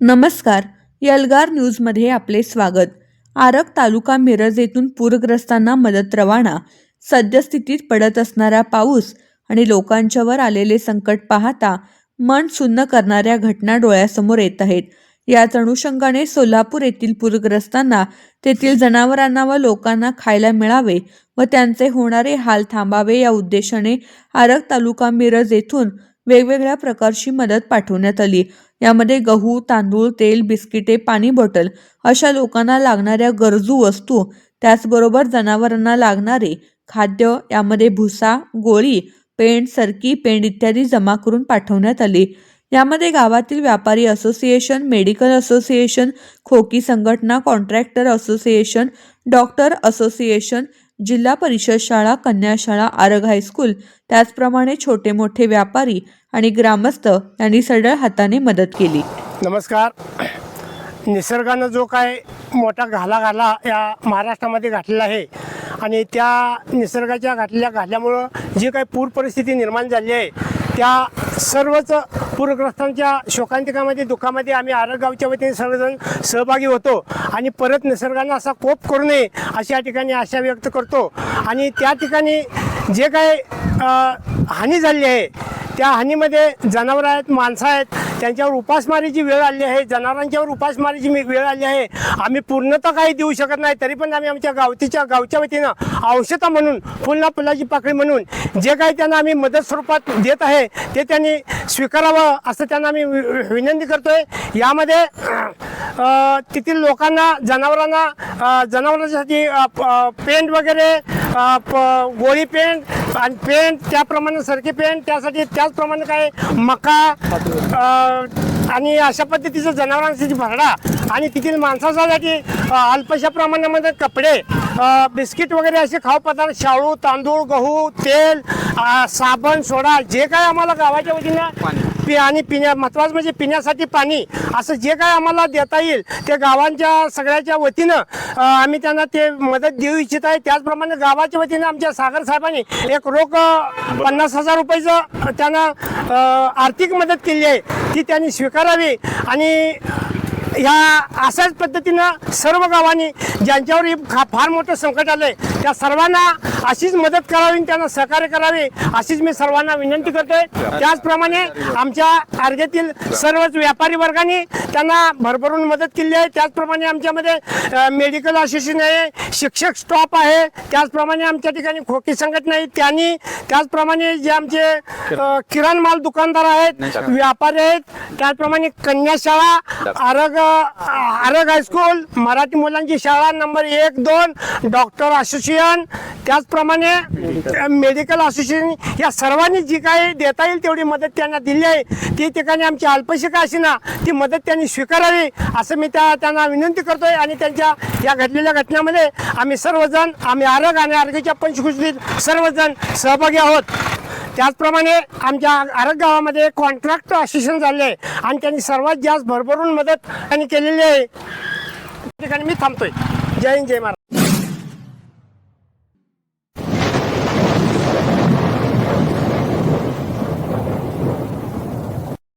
नमस्कार. यलगार न्यूजमध्ये आपले स्वागत. आरग तालुका मिरज येथून पूरग्रस्तांना मदत रवाना. सद्यस्थितीत पडत असणारा पाऊस आणि लोकांच्यावर आलेले संकट पाहता मन सुन्न करणाऱ्या घटना डोळ्यासमोर येत आहेत. याच अनुषंगाने सोलापूर येथील पूरग्रस्तांना तेथील जनावरांना व लोकांना खायला मिळावे व त्यांचे होणारे हाल थांबावे या उद्देशाने आरग तालुका मिरज येथून वेगवेगळ्या प्रकारची मदत पाठवण्यात आली. यामध्ये गहू तांदूळ तेल बिस्किटे पाणी बॉटल अशा लोकांना लागणाऱ्या गरजू वस्तू त्याचबरोबर जनावरांना लागणारे खाद्य यामध्ये भुसा गोळी पेंड सरकी पेंड इत्यादी जमा करून पाठवण्यात आली. यामध्ये गावातील व्यापारी असोसिएशन मेडिकल असोसिएशन खोकी संघटना कॉन्ट्रॅक्टर असोसिएशन डॉक्टर असोसिएशन जिल्हा परिषद शाळा कन्या शाळा आरग हायस्कूल त्याचप्रमाणे छोटे मोठे व्यापारी आणि ग्रामस्थ यांनी सडळ हाताने मदत केली. नमस्कार. निसर्गानं जो काय मोठा घाला घाला या महाराष्ट्रामध्ये घातलेला आहे आणि त्या निसर्गाच्या घातलेल्या घातल्यामुळं जी काही पूर परिस्थिती निर्माण झाली आहे त्या सर्वच पूरग्रस्तांच्या शोकांतिकामध्ये दुःखामध्ये आम्ही आरग गावच्या वतीने सर्वजण सहभागी होतो आणि परत निसर्गानं असा कोप करू नये अशा या ठिकाणी आशा व्यक्त करतो. आणि त्या ठिकाणी जे काय हानी झाली आहे त्या हानीमध्ये जनावरं आहेत माणसं आहेत त्यांच्यावर उपासमारीची वेळ आली आहे जनावरांच्यावर उपासमारीची मी- वेळ आली आहे. आम्ही पूर्णतः काही देऊ शकत नाही तरी पण आम्ही आमच्या गावतीच्या गावच्या वतीनं औषधं म्हणून फुलना फुलाची पाकळी म्हणून जे काही त्यांना आम्ही मदत स्वरूपात देत आहे ते त्यांनी स्वीकारावं असं त्यांना आम्ही वि- विनंती करतोय. यामध्ये तेथील लोकांना जनावरांना जनावरांसाठी प- पेंट वगैरे प- गोळी पेंट आणि पेंट त्याप्रमाणे सरकी पेंट त्यासाठी त्याचप्रमाणे काय मका अ, आणि अशा पद्धतीचं जनावरांसाठी भरडा आणि तेथील माणसासाठी अ, अल्पशा प्रमाणामध्ये कपडे बिस्किट वगैरे असे खाऊ पदार्थ शाळू तांदूळ गहू तेल साबण सोडा जे काय आम्हाला गावाच्या वतीनं पि आणि पिण्या महत्वाचं म्हणजे पिण्यासाठी पाणी असं जे काय आम्हाला देता येईल ते गावांच्या सगळ्याच्या वतीनं आम्ही त्यांना ते मदत देऊ इच्छित आहे. त्याचप्रमाणे गावाच्या वतीनं आमच्या सागर साहेबांनी एक रोख पन्नास हजार रुपयाचं त्यांना आर्थिक मदत केली आहे. ती त्यांनी स्वीकारावी आणि ह्या अशाच पद्धतीनं सर्व गावांनी ज्यांच्यावर खा- फार मोठं संकट आलंय त्या सर्वांना अशीच मदत करावी आणि त्यांना सहकार्य करावे अशीच मी सर्वांना विनंती करतोय. त्याचप्रमाणे आमच्या अर्ध्यातील सर्वच व्यापारी वर्गाने त्यांना भरभरून मदत केली आहे. त्याचप्रमाणे आमच्यामध्ये मेडिकल असोसिएशन आहे शिक्षक स्टॉप आहे. त्याचप्रमाणे आमच्या ठिकाणी खोकी संघटना आहे. त्यांनी त्याचप्रमाणे जे आमचे किराण माल दुकानदार आहेत व्यापारी आहेत त्याचप्रमाणे कन्या शाळा आरग आरग हायस्कूल मराठी मुलांची शाळा नंबर एक दोन डॉक्टर असोसिएशन त्याचप्रमाणे मेडिकल असोसिएशन या सर्वांनी जी काही देता येईल तेवढी मदत त्यांना दिली आहे. ती ठिकाणी आमची अल्पशी का असेना ती मदत त्यांनी स्वीकारावी असं मी त्या त्यांना विनंती करतोय आणि त्यांच्या या घडलेल्या घटनेमध्ये आम्ही सर्वजण आम्ही आरग आणि आरोग्याच्या पंचकृषीत सर्वजण सहभागी आहोत. त्याचप्रमाणे आमच्या आरग गावामध्ये कॉन्ट्रॅक्ट असोसिएशन झाले आहे आणि त्यांनी सर्वात जास्त भरभरून मदत त्यांनी केलेली आहे. त्या ठिकाणी मी थांबतोय. जय हिंद जय महाराज